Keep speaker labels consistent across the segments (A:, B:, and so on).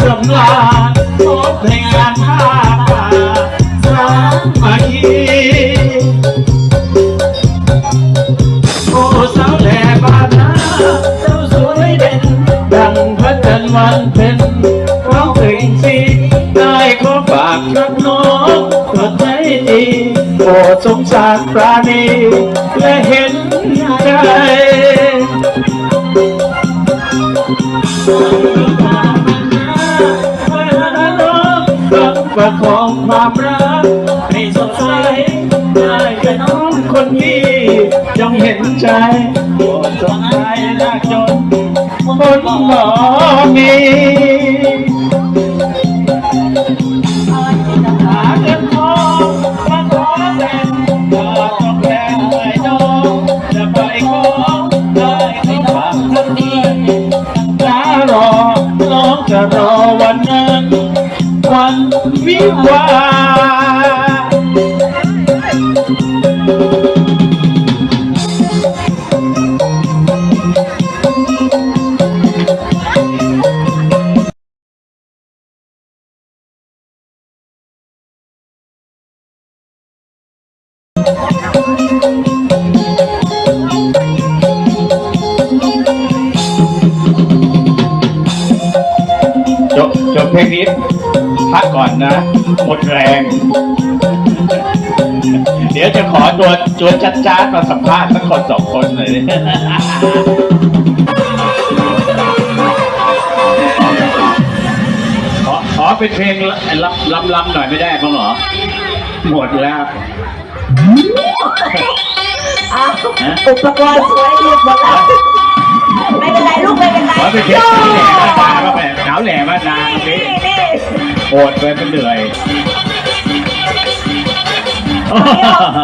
A: สำลาพบในงานผ้าป่าสามัคคีโอ้สาวแหล่บ้านนาเจ้าสวยเด่น ดังพระจันทร์วันเพ็ญร้องเพลงสิได้ขอฝากรักน้องเกิดใจดีโปรดสงสารปราณีและเห็นใจ ประคองความรักให้สดใสได้แค่น้องคนนี้จงเห็นใจปรดสนใจยากจนคนหมอมีหาเงินทองมาขอแทนอยาต้องแทนให้น้องจะไปขอได้ให้ฝากคนดีน้ารอน้องจะรอ วิวาห์จบจบเพลงนี้พักก่อนนะ หมดแรง เดี๋ยวจะขอตัวจวนชัดจ้ามาสัมภาษณ์สักคนสองคนเลยขอขอเป็นเพลงลำลำลำหน่อยไม่ได้มั้งเหรอ หมดแล้ว
B: อ้าวอุปกรณ์สวยหลุดหมดแล้วไม่เป็นไรลูกไม่เป็นไร
A: ขอเป็นเพลง
B: โย่
A: สาวแหล่บ้านนาก็แบบสาวแหล่บ้านนาโอเค
B: นี่นี่
A: โหดไปมันเหนื่อย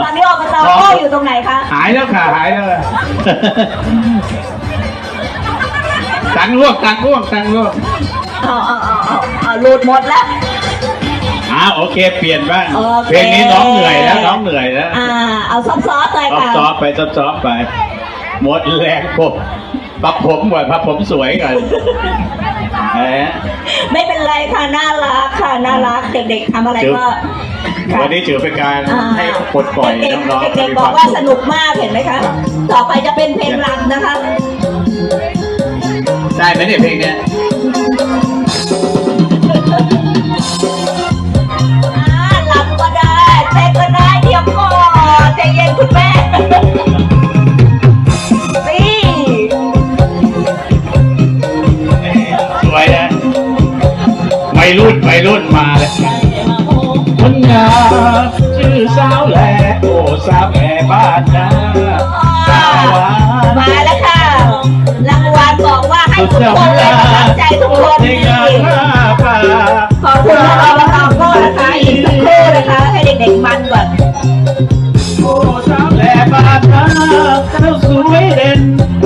B: ตอนนี้ออกมาตอโต้อยู่ตรงไหนคะ
A: หายแล้วค่ะหายแล้ว ตังค์ร่วงตังค์ร่วงตังค์ร่วง
B: อ๋ออ๋ออ๋ออ๋อหลุดหมดแล้ว
A: อ่าโอเค เปลี่ยนบ้าง
B: โอเค
A: เพลงนี้น้องเหนื่อยแล้วน้องเหนื่อยแล้ว
B: อ่า เอาซอฟๆเลย
A: ซอฟ
B: ค่ะ
A: ซอฟไปซอฟซอฟไป หมดแรงผมปรับผมก่อนปรับผมสวยก่อน แหม
B: ไม่เป็นไรค่ะน่ารักค่ะน่ารักเด็กๆทำอะไรก็ค่ะ
A: วันนี้ถือเป็นการ
B: อ่า
A: ให้ปลดปล่อย
B: เด็ก
A: น้อง
B: ๆ
A: ๆ
B: เด็ก
A: มี
B: ๆบ
A: ค
B: อ
A: วากม
B: ว่า
A: สุ
B: ส
A: ข
B: นุกมากเห็นไหมคะ ต่อไปจะเป็นเพลงรำนะคะ
A: ได้ไหมเนี่ยเพลงเนี้ย
B: นมา
A: เลยคนงามชื่อสาวแหล่โอ้สาวแหล่บ้านนาสาวหวาน
B: มาแล้วค่ะ รางวัลบอกว่าให้ทุกคนเลยประทับใจทุกคน
A: ในงานผ้าป่า
B: ขอบคุณเราเราเราก็นะคะอีกสักครู่นะคะ ให้เด็กๆมันก่อน
A: โอ้สาวแหล่บ้านนาเจ้าสวยเด่น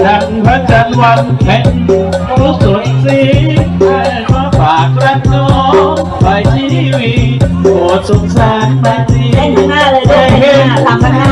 A: ดังพระจันทร์วันเพ็ญโอ้สดสีแต่ขอฝากรักน้อง ชีวิตโปรดสงสารม่ดี
B: เล่นข้างหน้าเลยด้วยข้างหน้าลำข้างหน้า